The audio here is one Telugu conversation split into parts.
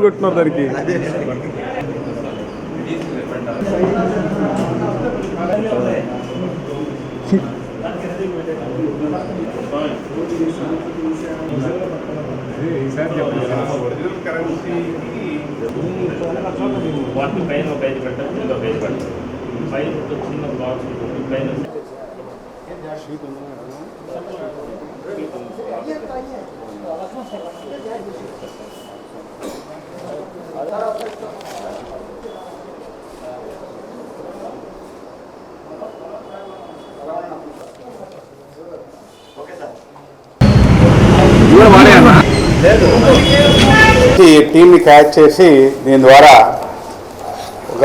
కొట్టినారు దానికి. వాటి పైన ఒక ఐదు ఒక ఐదు పైన ఒక చిన్న బాక్స్ పైన ఈ టీంని క్యాచ్ చేసి దీని ద్వారా ఒక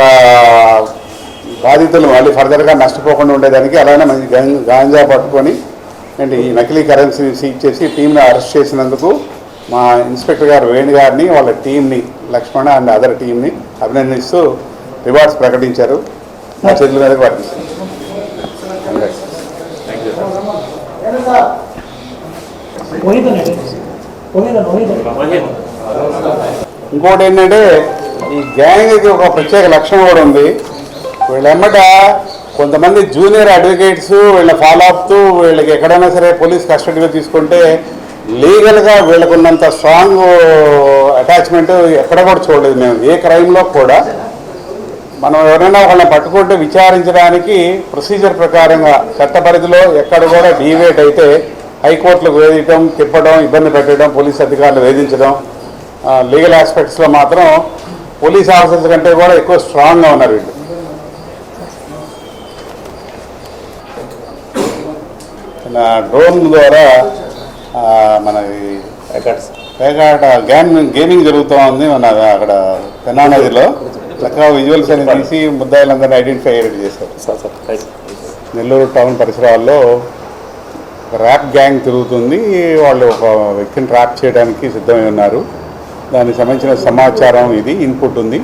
బాధితులు మళ్ళీ ఫర్దర్గా నష్టపోకుండా ఉండేదానికి అలానే మంచి గం- గాంజా పట్టుకొని ఏంటి ఈ నకిలీ కరెన్సీని సీజ్ చేసి టీంని అరెస్ట్ చేసినందుకు మా ఇన్స్పెక్టర్ గారు వేణు గారిని వాళ్ళ టీంని లక్ష్మణ అండ్ అదర్ టీంని అభినందిస్తూ రివార్డ్స్ ప్రకటించారు. మా చేతుల మీదకి పట్టించారు ఇంకోటి ఏంటంటే ఈ గ్యాంగ్కి ఒక ప్రత్యేక లక్షణం కూడా ఉంది. వీళ్ళెమ్మట కొంతమంది జూనియర్ అడ్వకేట్స్ వీళ్ళ ఫాలో అప్తూ వీళ్ళకి ఎక్కడైనా సరే పోలీస్ కస్టడీలో తీసుకుంటే లీగల్గా వీళ్ళకున్నంత స్ట్రాంగ్ అటాచ్మెంట్ ఎక్కడ కూడా చూడలేదు మేము. ఏ క్రైమ్లో కూడా మనం ఎవరైనా వాళ్ళని పట్టుకుంటే విచారించడానికి ప్రొసీజర్ ప్రకారంగా చట్ట పరిధిలో ఎక్కడ కూడా డీవేట్ అయితే హైకోర్టులకు వేయటం తిప్పడం ఇబ్బంది పెట్టడం పోలీస్ అధికారులు వేధించడం లీగల్ ఆస్పెక్ట్స్లో మాత్రం పోలీస్ ఆఫీసర్స్ కంటే కూడా ఎక్కువ స్ట్రాంగ్గా ఉన్నారు వీళ్ళు. డ్రోన్ ద్వారా మన పేకాట గేమ్ గేమింగ్ జరుగుతూ ఉంది మన అక్కడ పెన్నా నదిలో. చక్కగా విజువల్స్ అని తీసి ముద్దాయిలందరినీ ఐడెంటిఫై చేశారు. నెల్లూరు టౌన్ పరిసరాల్లో ర్యాప్ గ్యాంగ్ తిరుగుతుంది. వాళ్ళు ఒక వ్యక్తిని ట్రాప్ చేయడానికి సిద్ధమై ఉన్నారు. దానికి సంబంధించిన సమాచారం ఇది ఇన్పుట్ ఉంది.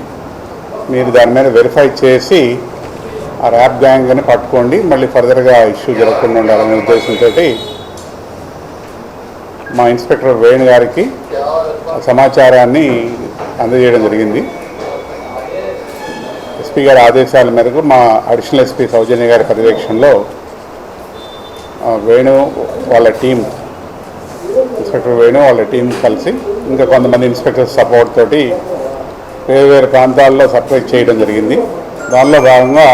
మీరు దాని మీద వెరిఫై చేసి ఆ ర్యాప్ గ్యాంగ్ అని పట్టుకోండి. మళ్ళీ ఫర్దర్గా ఇష్యూ జరగకుండా ఉండాలనే ఉద్దేశంతో మా ఇన్స్పెక్టర్ వేణు గారికి సమాచారాన్ని అందజేయడం జరిగింది. ఎస్పీ గారి ఆదేశాల మేరకు మా అడిషనల్ ఎస్పీ సౌజన్య గారి పర్యవేక్షణలో వేణు వాళ్ళ టీం ఇన్స్పెక్టర్ వేణు వాళ్ళ టీం కలిసి ఇంకా కొంతమంది ఇన్స్పెక్టర్ సపోర్ట్ తోటి వేరు వేరు ప్రాంతాల్లో సర్ప్రైజ్ చేయడం జరిగింది. దానిలో భాగంగా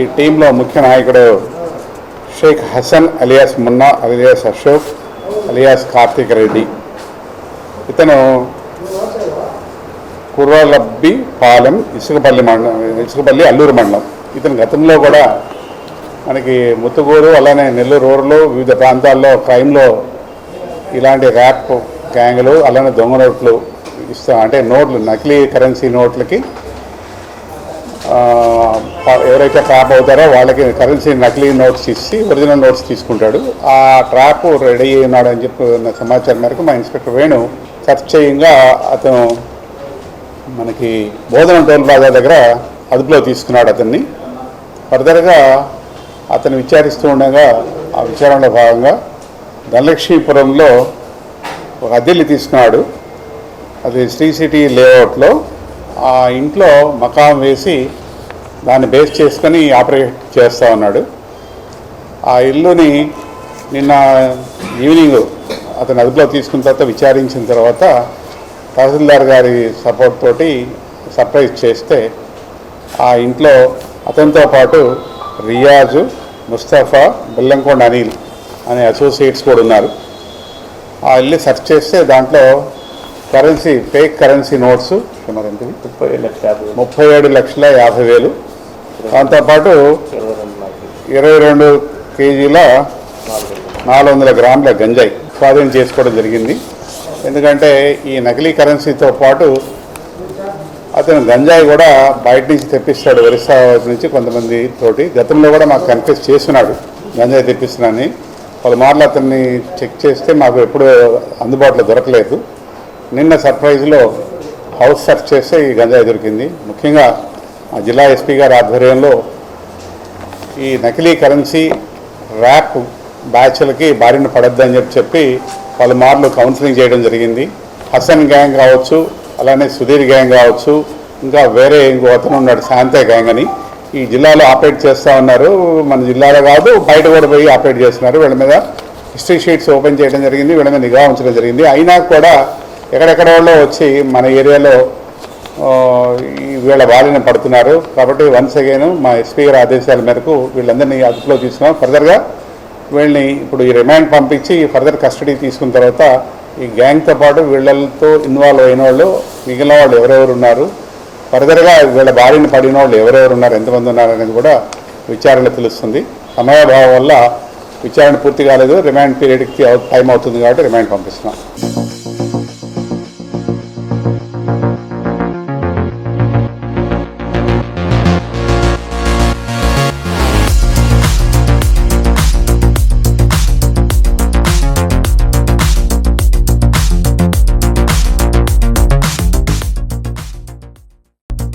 ఈ టీంలో ముఖ్య నాయకుడు Sheikh Hasan alias Munna alias Ashok alias Karthik Reddy. ఇతను కుర్రలబ్బి పాలెం ఇసుకపల్లి మండలం ఇసుకపల్లి అల్లూరు మండలం. ఇతను గతంలో కూడా మనకి ముత్తుగూరు అలానే నెల్లూరు రోడ్లో వివిధ ప్రాంతాల్లో క్రైమ్లో ఇలాంటి ర్యాప్ గ్యాంగ్లు అలానే దొంగ నోట్లు ఇస్తాం అంటే నోట్లు నకిలీ కరెన్సీ నోట్లకి ఎవరైతే ట్రాప్ అవుతారో వాళ్ళకి కరెన్సీ నకిలీ నోట్స్ ఇచ్చి ఒరిజినల్ నోట్స్ తీసుకుంటాడు. ఆ ట్రాప్ రెడీ అయి ఉన్నాడు అని చెప్పిన సమాచారం మేరకు మా ఇన్స్పెక్టర్ వేణు సర్చ్ చేయంగా అతను మనకి బోధన టోల్ ప్లాజా దగ్గర అదుపులో తీసుకున్నాడు అతన్ని. ఫర్దర్గా అతను విచారిస్తూ ఉండగా ఆ విచారణలో భాగంగా ధనలక్ష్మీపురంలో ఒక అద్దెల్ని తీసుకున్నాడు. అది శ్రీ సిటీ లేఅవుట్లో ఆ ఇంట్లో మకాం వేసి దాన్ని బేస్ చేసుకొని ఆపరేట్ చేస్తూ ఉన్నాడు. ఆ ఇల్లుని నిన్న ఈవినింగ్ అతను అదుపులో తీసుకున్న తర్వాత విచారించిన తర్వాత తహసీల్దార్ గారి సపోర్ట్ తోటి సర్ప్రైజ్ చేస్తే ఆ ఇంట్లో అతనితో పాటు రియాజు ముస్తఫా బెల్లంకొండ అనిల్ అనే అసోసియేట్స్ కూడా ఉన్నారు. ఆ ఇల్లు సెర్చ్ చేస్తే దాంట్లో కరెన్సీ ఫేక్ కరెన్సీ నోట్స్ ముప్పై ఏడు లక్షల యాభై వేలు. దాంతోపాటు ఇరవై రెండు కేజీల నాలుగు నాలుగు వందల గ్రాముల గంజాయి. స్వాధీనం చేసుకోవడం జరిగింది. ఎందుకంటే ఈ నకిలీ కరెన్సీతో పాటు అతను గంజాయి కూడా బయట నుంచి తెప్పిస్తాడు ఒరిస్సా నుంచి కొంతమంది తోటి. గతంలో కూడా మాకు కన్ఫ్యూస్ చేస్తున్నాడు గంజాయి తెప్పిస్తున్నాని పలుమార్లు అతన్ని చెక్ చేస్తే మాకు ఎప్పుడు అందుబాటులో దొరకలేదు. నిన్న సర్ప్రైజ్లో హౌస్ సెర్చ్ చేస్తే ఈ గంజాయి దొరికింది. ముఖ్యంగా మా జిల్లా ఎస్పీ గారి ఆధ్వర్యంలో ఈ నకిలీ కరెన్సీ ర్యాప్ బ్యాచ్లకి బారిన పడొద్దని చెప్పి చెప్పి పలుమార్లు కౌన్సిలింగ్ చేయడం జరిగింది. హసన్ గ్యాంగ్ కావచ్చు అలానే సుధీర్ గ్యాంగ్ కావచ్చు ఇంకా వేరే ఇంకో అతను ఉన్నాడు శాంతే గ్యాంగ్ అని. ఈ జిల్లాలో ఆపరేట్ చేస్తూ ఉన్నారు మన జిల్లాలో కాదు బయట కూడా పోయి ఆపరేట్ చేస్తున్నారు. వీళ్ళ మీద హిస్టరీ షీట్స్ ఓపెన్ చేయడం జరిగింది వీళ్ళ మీద నిఘా ఉంచడం జరిగింది. అయినా కూడా ఎక్కడెక్కడ వాళ్ళు వచ్చి మన ఏరియాలో వీళ్ళ బాలిన పడుతున్నారు. కాబట్టి వన్స్ అగైన్ మా ఎస్పీ గారి ఆదేశాల మేరకు వీళ్ళందరినీ అదుపులో తీసుకున్నాం. ఫర్దర్గా వీళ్ళని ఇప్పుడు ఈ రిమాండ్ పంపించి ఫర్దర్ కస్టడీ తీసుకున్న తర్వాత ఈ గ్యాంగ్తో పాటు వీళ్ళతో ఇన్వాల్వ్ అయిన వాళ్ళు మిగిలిన వాళ్ళు ఎవరెవరు ఉన్నారు ఫర్దర్గా వీళ్ళ బారిన పడిన వాళ్ళు ఎవరెవరు ఉన్నారు ఎంతమంది ఉన్నారు అనేది కూడా విచారణ తెలుస్తుంది. సమయాభావం వల్ల విచారణ పూర్తి కాలేదు రిమాండ్ పీరియడ్కి టైం అవుతుంది కాబట్టి రిమాండ్ పంపిస్తున్నాం.